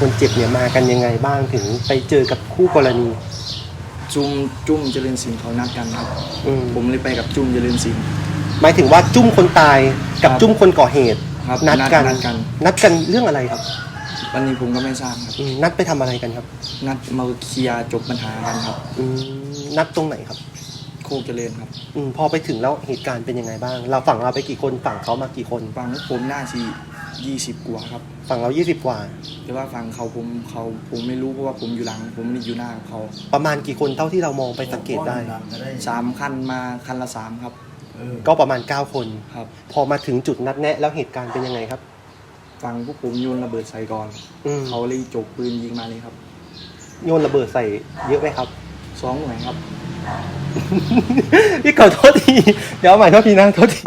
คนเจ็บเนี่ยมากันยังไงบ้างถึงไปเจอกับคู่กรณี จุ้มจุ้มเจริญศิลเขานัดกันครับผมเลยไปกับจุ้มเจริญศิลหมายถึงว่าจุ้มคนตายกับจุ้มคนก่อเหตุนัดกัน นัดกันเรื่องอะไรครับวันนี้ผมก็ไม่ทราบครับนัดไปทำอะไรกันครับนัดมาเคลียจบปัญหากันครับนัดตรงไหนครับโคกเจริญครับอพอไปถึงแล้วเหตุการณ์เป็นยังไงบ้าง เราฝั่งเราไปกี่คนฝั่งเขามากี่คนฝั่งผมหน้าชี ยี่สิบกว่าครับ ฝั่งเรายี่สิบกว่า แต่ว่าฝั่งเขาผมเขาผมไม่รู้เพราะว่าผมอยู่หลัง ผมไม่ได้อยู่หน้าเขาประมาณกี่คนเท่าที่เรามองไปสังเกตได้ สามคันมาคันละสามครับ ก็ประมาณเก้าคน ครับ พอมาถึงจุดนัดแนะแล้วเหตุการณ์เป็นยังไงครับ ฝั่งพวกผมโยนระเบิดใส่ก่อนอเขาเลยจบปืนยิงมาเลยครับโยนระเบิดใส่เยอะไหมครับ สองหน่วยครับ พี่ขอโทษที เดี๋ยวาใหม่โทษทีนะโทษที